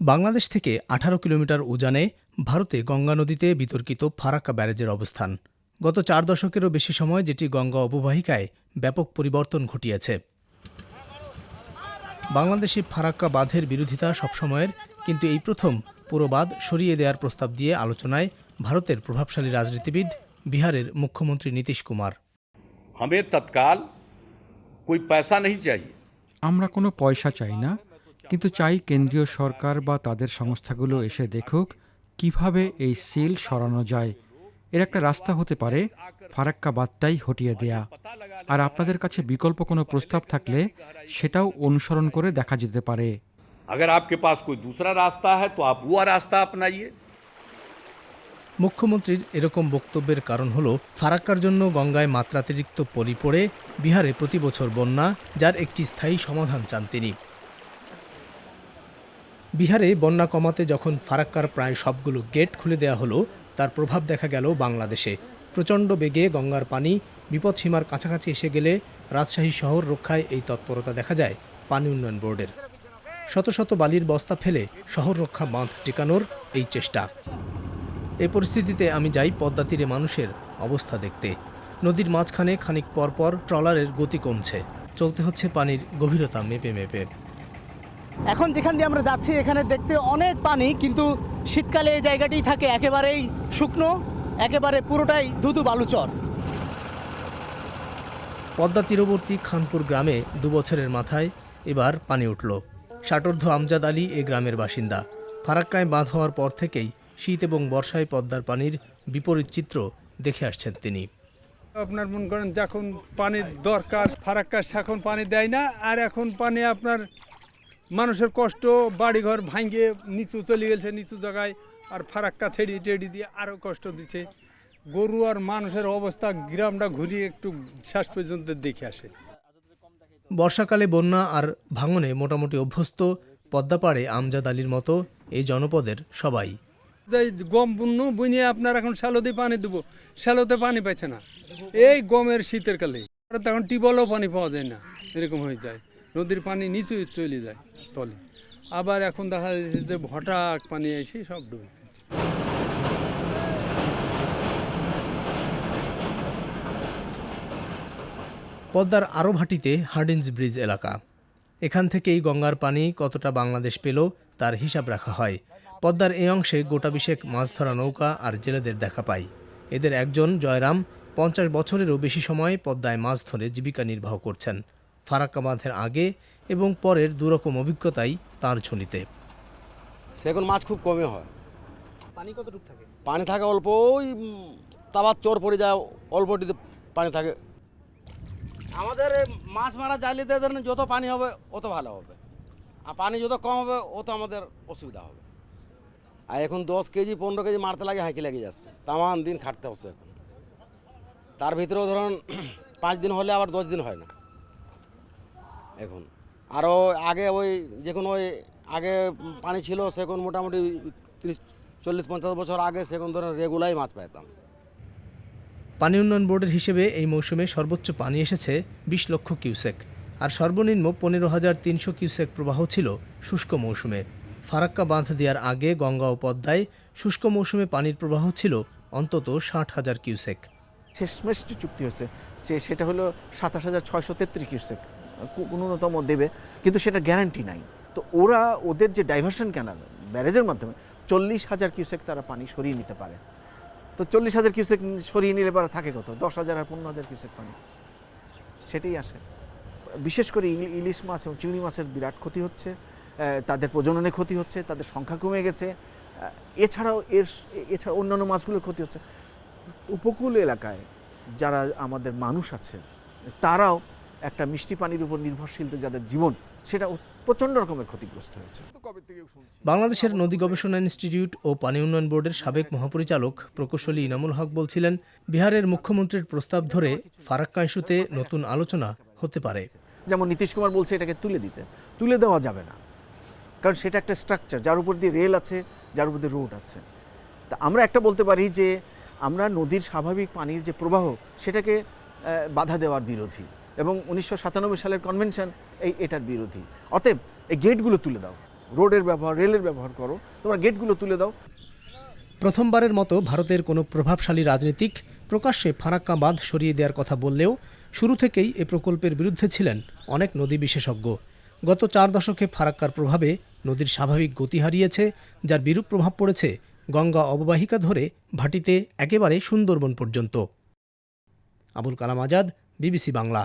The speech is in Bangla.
বাংলাদেশ থেকে আঠারো কিলোমিটার উজানে ভারতে গঙ্গা নদীতে বিতর্কিত ফারাক্কা ব্যারেজের অবস্থান গত চার দশকেরও বেশি সময় যেটি গঙ্গা অববাহিকায় ব্যাপক পরিবর্তন ঘটিয়েছে বাংলাদেশি ফারাক্কা বাঁধের বিরোধিতা সবসময়ের কিন্তু এই প্রথম পুরো বাঁধ সরিয়ে দেওয়ার প্রস্তাব দিয়ে আলোচনায় ভারতের প্রভাবশালী রাজনীতিবিদ বিহারের মুখ্যমন্ত্রী নীতিশ কুমার हमें तत्काल कोई पैसा नहीं चाहिए আমরা কোনো পয়সা চাই না কিন্তু চাই কেন্দ্রীয় সরকার বা তাদের সংস্থাগুলো এসে দেখুক কিভাবে এই সিল সরানো যায় এর একটা রাস্তা হতে পারে ফারাক্কা বাদটাই হটিয়ে দেয়া আর আপনাদের কাছে বিকল্প কোনো প্রস্তাব থাকলে সেটাও অনুসরণ করে দেখা যেতে পারে अगर आपके पास कोई दूसरा रास्ता है तो आप वो रास्ता अपनाइए মুখ্যমন্ত্রীর এরকম বক্তব্যের কারণ হল ফারাক্কার জন্য গঙ্গায় মাত্রাতিরিক্ত পলি পড়ে বিহারে প্রতি বছর বন্যা যার একটি স্থায়ী সমাধান চান তিনি বিহারে বন্যা কমাতে যখন ফারাক্কার প্রায় সবগুলো গেট খুলে দেওয়া হলো, তার প্রভাব দেখা গেল বাংলাদেশে। প্রচণ্ড বেগে গঙ্গার পানি বিপদসীমার কাছাকাছি এসে গেলে রাজশাহী শহর রক্ষায় এই তৎপরতা দেখা যায় পানি উন্নয়ন বোর্ডের। শত শত বালির বস্তা ফেলে শহর রক্ষা বাঁধ টিকানোর এই চেষ্টা। এই পরিস্থিতিতে আমি যাই পদ্মা তীরে মানুষের অবস্থা দেখতে। নদীর মাঝখানে খানিক পরপর ট্রলারের গতি কমছে। চলতে হচ্ছে পানির গভীরতা মেপে মেপে। এখন যেখান দিয়ে আমরা যাচ্ছি এখানে দেখতে অনেক পানি কিন্তু শীতকালে এই জায়গাটি থাকে একেবারেই শুকনো একেবারে পুরোটাই ধুধু বালুচর। পদ্মা তীরবর্তী খানপুর গ্রামে দুবছরের মাথায় এবার পানি উঠল। ষাটোর্ধ আমজাদ আলী এ গ্রামের বাসিন্দা। ফারাক্কায় বাঁধ হওয়ার পর থেকেই শীত এবং বর্ষায় পদ্মার পানির বিপরীত চিত্র দেখে আসছেন তিনি। আপনার মনে করেন যখন পানির দরকার ফারাক্কার এখন পানি দেয় না আর এখন পানি আপনার মানুষের কষ্ট বাড়িঘর ভাঙ্গে নিচু চলে গেছে নিচু জায়গায় আর ফারাক্কা ছেড়ি টেড়ি দিয়ে আরও কষ্ট দিচ্ছে। গরু আর মানুষের অবস্থা গ্রামটা ঘুরিয়ে একটু শেষ পর্যন্ত দেখে আসে। বর্ষাকালে বন্যা আর ভাঙনে মোটামুটি অভ্যস্ত পদ্মাপাড়ে আমজাদ আলীর মতো এই জনপদের সবাই। গম বুন্ন বুনিয়ে আপনার এখন শ্যালোতে পানি দেবো শ্যালোতে পানি পাইছে না। এই গমের শীতের কালে তখন টিউবওয়েলও পানি পাওয়া যায় না এরকম হয়ে যায়। নদীর পানি নিচু চলে যায়। তলে। আবার এখন দেখা যাচ্ছে যে হঠাৎ পানি এসে সব ডুবে গেছে। পদ্মার আরও ভাটিতে হার্ডিঞ্জ ব্রিজ এলাকা। এখান থেকেই গঙ্গার পানি কতটা বাংলাদেশ পেল তার হিসাব রাখা হয়। পদ্মার এই অংশে গোটা বিশেক মাছ ধরা নৌকা আর জেলেদের দেখা পাই। এদের একজন জয়রাম, পঞ্চাশ বছরেরও বেশি সময় পদ্মায় মাছ ধরে জীবিকা নির্বাহ করছেন। ফারাক্কা বাঁধের আগে এবং পরের দুরকম অভিজ্ঞতাই তার ঝুলিতে। সেগুন মাছ খুব কমে হয়। পানি কতটুকু থাকে? পানি থাকে অল্প ওই তাবার চোর পড়ে যায় অল্পটিতে পানি থাকে। আমাদের মাছ মারা জালিতে ধরেন যত পানি হবে অত ভালো হবে। আর পানি যত কম হবে অত আমাদের অসুবিধা হবে। আর এখন দশ কেজি পনেরো কেজি মারতে লাগে হাঁকি লেগে যাচ্ছে। তামান দিন খাটতে হচ্ছে এখন। তার ভিতরেও ধরুন পাঁচ দিন হলে আবার দশ দিন হয় না। এখন। আরও আগে ওই যখন ওই আগে পানি ছিল সেখন মোটামুটি তিরিশ চল্লিশ পঞ্চাশ বছর আগে সেখন ধরেন রেগুলাই মাছ পাইতাম। পানি উন্নয়ন বোর্ডের হিসেবে এই মৌসুমে সর্বোচ্চ পানি এসেছে বিশ লক্ষ কিউসেক। আর সর্বনিম্ন পনেরো হাজার তিনশো কিউসেক প্রবাহ ছিল শুষ্ক মৌসুমে। ফারাক্কা বাঁধ দেওয়ার আগে গঙ্গা ও পদ্মায় শুষ্ক মৌসুমে পানির প্রবাহ ছিল অন্তত ষাট হাজার কিউসেক। শেষমেশ যে চুক্তি হয়েছে সে সেটা হলো সাতাশ হাজার ছয়শো তেত্রিশ কিউসেক। ন্যূনতম দেবে, কিন্তু সেটা গ্যারান্টি নাই। তো ওরা ওদের যে ডাইভারশন ক্যানাল ব্যারেজের মাধ্যমে চল্লিশ হাজার কিউসেক তারা পানি সরিয়ে নিতে পারে। তো চল্লিশ হাজার কিউসেক সরিয়ে নিলে পরে থাকে কত? দশ হাজার আর পনেরো হাজার কিউসেক পানি। সেটাই আসে। বিশেষ করে ইল- ইলিশ মাছ এবং চিংড়ি মাছের বিরাট ক্ষতি হচ্ছে তাদের প্রজননে ক্ষতি হচ্ছে, তাদের সংখ্যা কমে গেছে। এছাড়াও এর এছাড়া অন্যান্য মাছগুলোর ক্ষতি হচ্ছে। উপকূল এলাকায় যারা আমাদের মানুষ আছে, তারাও একটা মিষ্টি পানির উপর নির্ভরশীল যাদের জীবন সেটা প্রচণ্ড রকমের ক্ষতিগ্রস্ত হয়েছে। বাংলাদেশের নদী গবেষণা ইনস্টিটিউট ও পানি উন্নয়ন বোর্ডের সাবেক মহাপরিচালক প্রকৌশলী ইনামুল হক বলছিলেন বিহারের মুখ্যমন্ত্রীর প্রস্তাব ধরে ফারাক্কা ইস্যুতে নতুন আলোচনা হতে পারে। যেমন নীতিশ কুমার বলছে এটাকে তুলে দিতে। তুলে দেওয়া যাবে না। কারণ সেটা একটা স্ট্রাকচার যার উপর দিয়ে রেল আছে যার উপর দিয়ে রোড আছে। তা আমরা একটা বলতে পারি যে আমরা নদীর স্বাভাবিক পানির যে প্রবাহ সেটাকে বাধা দেওয়ার বিরোধী। এবং উনিশশো সাতানব্বই সালের কনভেনশন এই এটার বিরোধী। অতএব এই গেটগুলো তুলে দাও। রোডের ব্যবহার রেলের ব্যবহার করো। তোমরা গেটগুলো তুলে দাও। প্রথমবারের মতো ভারতের কোনো প্রভাবশালী রাজনীতিক প্রকাশ্যে ফারাক্কা বাঁধ সরিয়ে দেওয়ার কথা বললেও শুরু থেকেই এ প্রকল্পের বিরুদ্ধে ছিলেন অনেক নদী বিশেষজ্ঞ। গত চার দশকে ফারাক্কার প্রভাবে নদীর স্বাভাবিক গতি হারিয়েছে, যার বিরূপ প্রভাব পড়েছে গঙ্গা অববাহিকা ধরে ভাটিতে একেবারে সুন্দরবন পর্যন্ত। আবুল কালাম আজাদ, বিবিসি বাংলা।